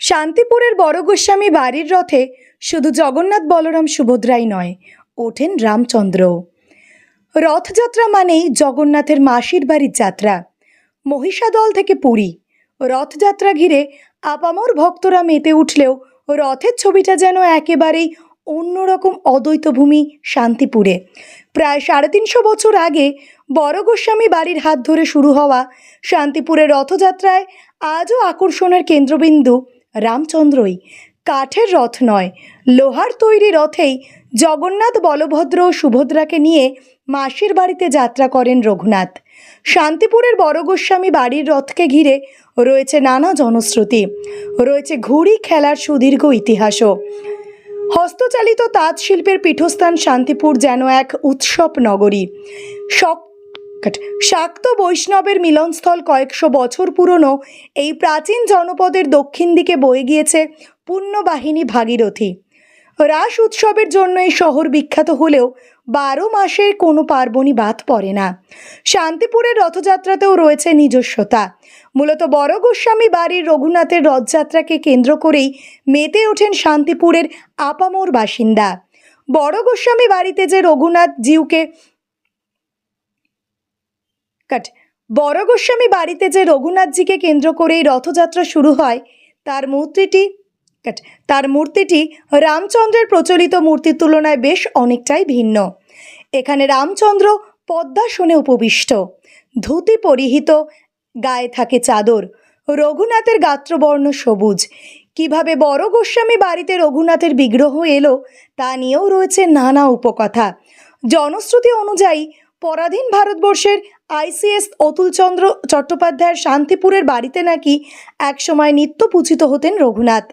শান্তিপুরের বড় গোস্বামী বাড়ির রথে শুধু জগন্নাথ বলরাম সুভদ্রাই নয়, ওঠেন রামচন্দ্র। রথযাত্রা মানেই জগন্নাথের মাসির বাড়ির যাত্রা। মহিষাদল থেকে পুরী। রথযাত্রা ঘিরে আপামর ভক্তরা মেতে উঠলেও রথের ছবিটা যেন একেবারেই অন্যরকম অদ্বৈত ভূমি শান্তিপুরে। প্রায় সাড়ে তিনশো বছর আগে বড় গোস্বামী বাড়ির হাত ধরে শুরু হওয়া শান্তিপুরের রথযাত্রায় আজও আকর্ষণের কেন্দ্রবিন্দু রামচন্দ্রই। কাঠের রথ নয়, লোহার তৈরি রথেই জগন্নাথ, বলভদ্র ও সুভদ্রাকে নিয়ে মাসির বাড়িতে যাত্রা করেন রঘুনাথ। শান্তিপুরের বড় গোস্বামী বাড়ির রথকে ঘিরে রয়েছে নানা জনশ্রুতি। রয়েছে ঘুড়ি খেলার সুদীর্ঘ ইতিহাসও। হস্তচালিত তাঁত শিল্পের পীঠস্থান শান্তিপুর যেন এক উৎসব নগরী। শক শাক্ত বৈষ্ণবের মিলনস্থল কয়েকশো বছর পুরনো, এই প্রাচীন জনপদের দক্ষিণ দিকে বয়ে গিয়েছে পুণ্যবাহিনী ভাগীরথী। রাস উৎসবের জন্য এই শহর বিখ্যাত হলেও বারো মাসের কোনো পার্বণই বাদ পড়ে না। শান্তিপুরের রথযাত্রাতেও রয়েছে নিজস্বতা। মূলত বড় গোস্বামী বাড়ির রঘুনাথের রথযাত্রাকে কেন্দ্র করেই মেতে ওঠেন শান্তিপুরের আপামোর বাসিন্দা। বড় গোস্বামী বাড়িতে যে রঘুনাথ জিউকে কাট বড় গোস্বামী বাড়িতে যে রঘুনাথজিকে কেন্দ্র করেই রথযাত্রা শুরু হয়, তার মূর্তিটি কাট তার মূর্তিটি রামচন্দ্রের প্রচলিত মূর্তির তুলনায় বেশ অনেকটাই ভিন্ন। এখানে রামচন্দ্র পদ্মাসনে উপবিষ্ট। ধুতি পরিহিত, গায়ে থাকে চাদর। রঘুনাথের গাত্রবর্ণ সবুজ। কীভাবে বড় গোস্বামী বাড়িতে রঘুনাথের বিগ্রহ এলো, তা নিয়েও রয়েছে নানা উপকথা। জনশ্রুতি অনুযায়ী, পরাধীন ভারতবর্ষের আইসিএস অতুলচন্দ্র চট্টোপাধ্যায়ের শান্তিপুরের বাড়িতে নাকি একসময় নিত্য পূজিত হতেন রঘুনাথ।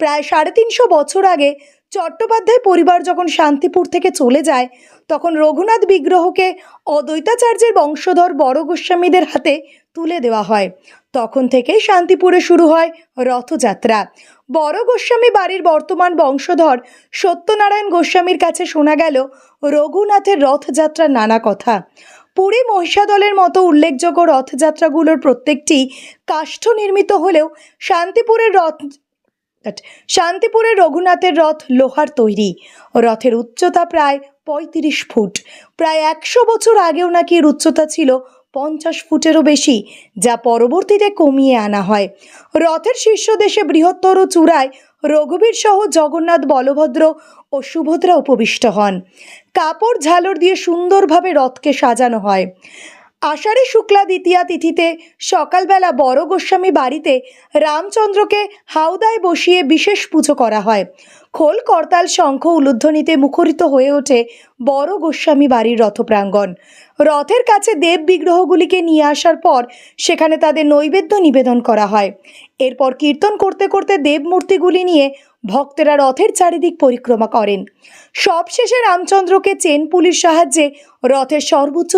প্রায় সাড়ে তিনশো বছর আগে চট্টোপাধ্যায় পরিবার যখন শান্তিপুর থেকে চলে যায়, তখন রঘুনাথ বিগ্রহকে অদ্বৈতাচার্যের বংশধর বড় গোস্বামীদের হাতে তুলে দেওয়া হয়। তখন থেকেই শান্তিপুরে শুরু হয় রথযাত্রা। বড় গোস্বামী বাড়ির বর্তমান বংশধর সত্যনারায়ণ গোস্বামীর কাছে শোনা গেল রঘুনাথের রথযাত্রার নানা কথা। পুরী মহিষাদলের মতো উল্লেখযোগ্য রথযাত্রাগুলোর প্রত্যেকটি কাষ্ঠ নির্মিত হলেও শান্তিপুরের রথ শান্তিপুরের রঘুনাথের রথ লোহার তৈরি। রথের উচ্চতা প্রায় পঁয়ত্রিশ ফুট। প্রায় একশো বছর আগেও নাকি এর উচ্চতা ছিল পঞ্চাশ ফুটেরও বেশি, যা পরবর্তীতে কমিয়ে আনা হয়। রথের শীর্ষদেশে বৃহত্তর চূড়ায় রঘুবীর সহ জগন্নাথ, বলভদ্র ও সুভদ্রা উপবিষ্ট হন। কাপড় ঝালর দিয়ে সুন্দরভাবে রথকে সাজানো হয়। আষাঢ়ী শুক্লা দ্বিতীয়া তিথিতে সকালবেলা বড় গোস্বামী বাড়িতে রামচন্দ্রকে হাওদায় বসিয়ে বিশেষ পুজো করা হয়। খোল, করতাল, শঙ্খ, উলুধ্বনিতে মুখরিত হয়ে ওঠে বড় গোস্বামী বাড়ির রথপ্রাঙ্গণ। রথের কাছে দেব বিগ্রহগুলিকে নিয়ে আসার পর সেখানে তাদের নৈবেদ্য নিবেদন করা হয়। এরপর কীর্তন করতে করতে দেব মূর্তিগুলি নিয়ে ভক্তেরা রথের চারিদিক পরিক্রমা করেন। সবশেষে রামচন্দ্রকে চেন পুলির সাহায্যে রথের সর্বোচ্চ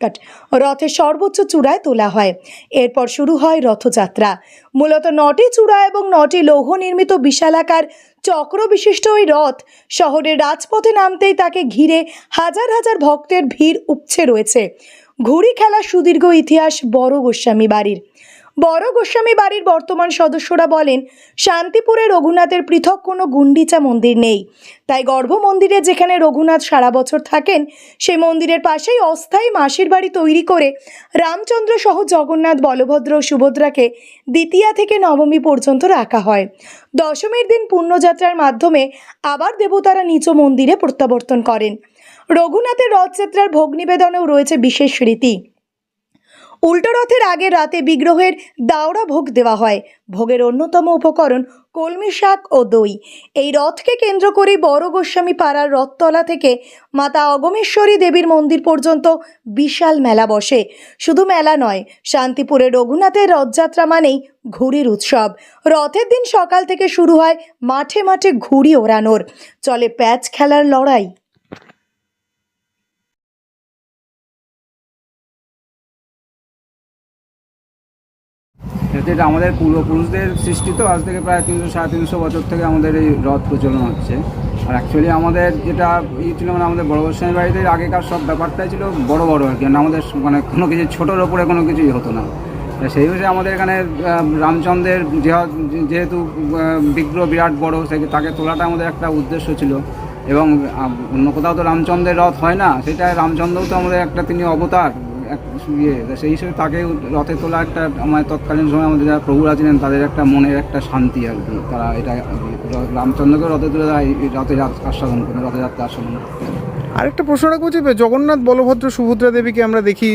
কাট। রথের সর্বোচ্চ চূড়ায় তোলা হয়। এরপর শুরু হয় রথযাত্রা। মূলত নটি চূড়া এবং নটি লৌহ নির্মিত বিশালাকার চক্র বিশিষ্ট ওই রথ শহরের রাজপথে নামতেই তাকে ঘিরে হাজার হাজার ভক্তের ভিড় উপছে রয়েছে। ঘুড়ি খেলার সুদীর্ঘ ইতিহাস বড় গোস্বামী বাড়ির। বড় গোস্বামী বাড়ির বর্তমান সদস্যরা বলেন, শান্তিপুরে রঘুনাথের পৃথক কোনো গুন্ডিচা মন্দির নেই। তাই গর্ভ মন্দিরে যেখানে রঘুনাথ সারা বছর থাকেন সেই মন্দিরের পাশেই অস্থায়ী মাসির বাড়ি তৈরি করে রামচন্দ্র সহ জগন্নাথ, বলভদ্র ও সুভদ্রাকে দ্বিতীয়া থেকে নবমী পর্যন্ত রাখা হয়। দশমীর দিন পুণ্যযাত্রার মাধ্যমে আবার দেবতারা নিচ মন্দিরে প্রত্যাবর্তন করেন। রঘুনাথের রথযাত্রার ভোগ নিবেদনেও রয়েছে বিশেষ রীতি। উল্টো রথের আগের রাতে বিগ্রহের দাওড়া ভোগ দেওয়া হয়। ভোগের অন্যতম উপকরণ কলমি শাক ও দই। এই রথকে কেন্দ্র করেই বড় গোস্বামী পাড়ার রথতলা থেকে মাতা অগমেশ্বরী দেবীর মন্দির পর্যন্ত বিশাল মেলা বসে। শুধু মেলা নয় শান্তিপুরে রঘুনাথের রথযাত্রা মানেই ঘুড়ির উৎসব। রথের দিন সকাল থেকে শুরু হয় মাঠে মাঠে ঘুড়ি ওড়ানোর। চলে প্যাচ খেলার লড়াই। এটা আমাদের পূর্বপুরুষদের সৃষ্টি তো, আজ থেকে প্রায় তিনশো, সাড়ে তিনশো বছর থেকে আমাদের এই রথ প্রচলন হচ্ছে। আর অ্যাকচুয়ালি আমাদের যেটা ই ছিল মানে আমাদের বড় গোস্বামী বাড়িতে আগেকার সব ব্যাপারটাই ছিল বড় বড় আর কি। আমাদের মানে কোনো কিছু ছোটোর ওপরে কোনো কিছুই হতো না। সেই অনুযায়ী আমাদের এখানে রামচন্দ্রের যেহেতু বিগ্রহ বিরাট বড় সেই তাকে তোলাটা আমাদের একটা উদ্দেশ্য ছিল। এবং অন্য কোথাও তো রামচন্দ্রের রথ হয় না সেটা রামচন্দ্রও তো আমাদের একটা তিনি অবতার। ইয়ে সেই হিসেবে তাকে রথে তোলা একটা আমার তৎকালীন সময় আমাদের যারা প্রভুরা ছিলেন তাদের একটা মনের একটা শান্তি আর কি। তারা এটা, রামচন্দ্রকে রথে তুলে তারা রথে আস্বাদন করেন রথযাত্রা আস্বাদন করেন আরেকটা প্রশ্ন রাখব যে জগন্নাথ বলভদ্র সুভদ্রা দেবীকে আমরা দেখি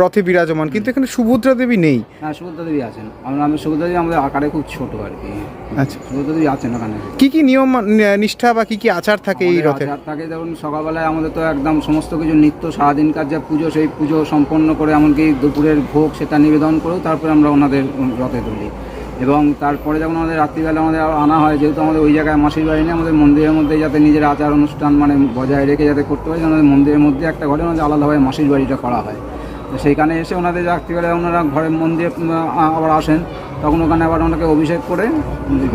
রথে বিরাজমান কিন্তু এখানে সুভদ্রা দেবী নেই। হ্যাঁ সুভদ্রা দেবী আছেন। আমরা আমি সুভদ্রা দেবী আমাদের আকারে খুব ছোট আর কি। আচ্ছা। সুভদ্রা দেবী আছেন ওখানে। কি কি নিয়ম নিষ্ঠা বা কি কি আচার থাকে এই রথে আচার থাকে যেমন সকালবেলায় আমাদের তো একদম সমস্ত কিছু নিত্য সারাদিনকার যা পুজো সেই পুজো সম্পন্ন করে এমনকি দুপুরের ভোগ সেটা নিবেদন করেও তারপরে আমরা ওনাদের রথে তুলি। এবং তারপরে যখন আমাদের রাত্রিবেলা আমাদের আনা হয় যেহেতু আমাদের ওই জায়গায় মাসির বাড়ি নেই আমাদের মন্দিরের মধ্যে যাতে নিজের আচার অনুষ্ঠান মানে বজায় রেখে যাতে করতে পারি আমাদের মন্দিরের মধ্যে একটা ঘরে আমাদের আলাদাভাবে মাসির বাড়িটা করা হয়। তো সেইখানে এসে ওনাদের রাত্রিবেলায় ওনারা ঘরের মন্দিরে আবার আসেন তখন ওখানে আবার ওনাকে অভিষেক করে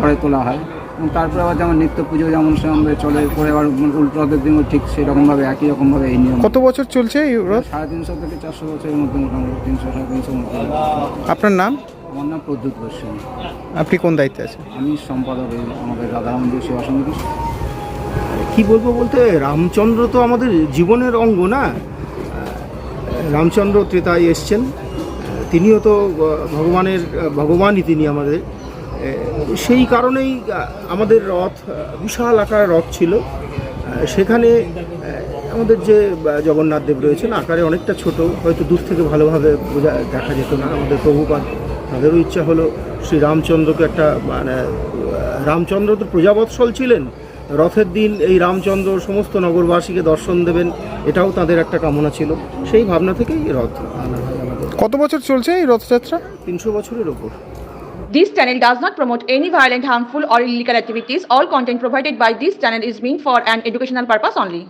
ঘরে তোলা হয়। এবং তারপরে আবার যেমন নিত্য পুজো যেমন সে আমাদের চলে পরে আবার উল্টোদের দিনও ঠিক সেরকমভাবে একই রকমভাবে এই নিয়ম। কত বছর চলছে এই সাড়ে তিনশো থেকে চারশো বছরের মধ্যে মোটামুটি তিনশো সাড়ে মধ্যে আপনার নাম? আমার নাম প্রদ্যুৎ গোস্বামী। আপনি কোন দায়িত্বে আছেন? আমি সম্পাদক এই আমাদের রাধারামন্দির সেবা সমিতি। কি বলব বলতে রামচন্দ্র তো আমাদের জীবনের অঙ্গ না? রামচন্দ্র ত্রেতায় এসছেন। তিনিও তো ভগবানের ভগবানই তিনি আমাদের। সেই কারণেই আমাদের রথ বিশাল আকারের রথ ছিল। সেখানে আমাদের যে জগন্নাথ দেব রয়েছেন আকারে অনেকটা ছোট হয়তো দূর থেকে ভালোভাবে বোঝা দেখা যেত না আমাদের প্রভুপাদ। তাদেরও ইচ্ছা হলো শ্রী রামচন্দ্রকে একটা মানে রামচন্দ্র তো প্রজাবৎসল ছিলেন। রথের দিন এই রামচন্দ্র সমস্ত নগরবাসীকে দর্শন দেবেন এটাও তাদের একটা কামনা ছিল। সেই ভাবনা থেকেই রথ আনা হয় আমাদের। কত বছর চলছে এই রথযাত্রা? তিনশো বছরের ওপর। This channel does not promote any violent, harmful, or illegal activities. All content provided by this channel is meant for an educational purpose only.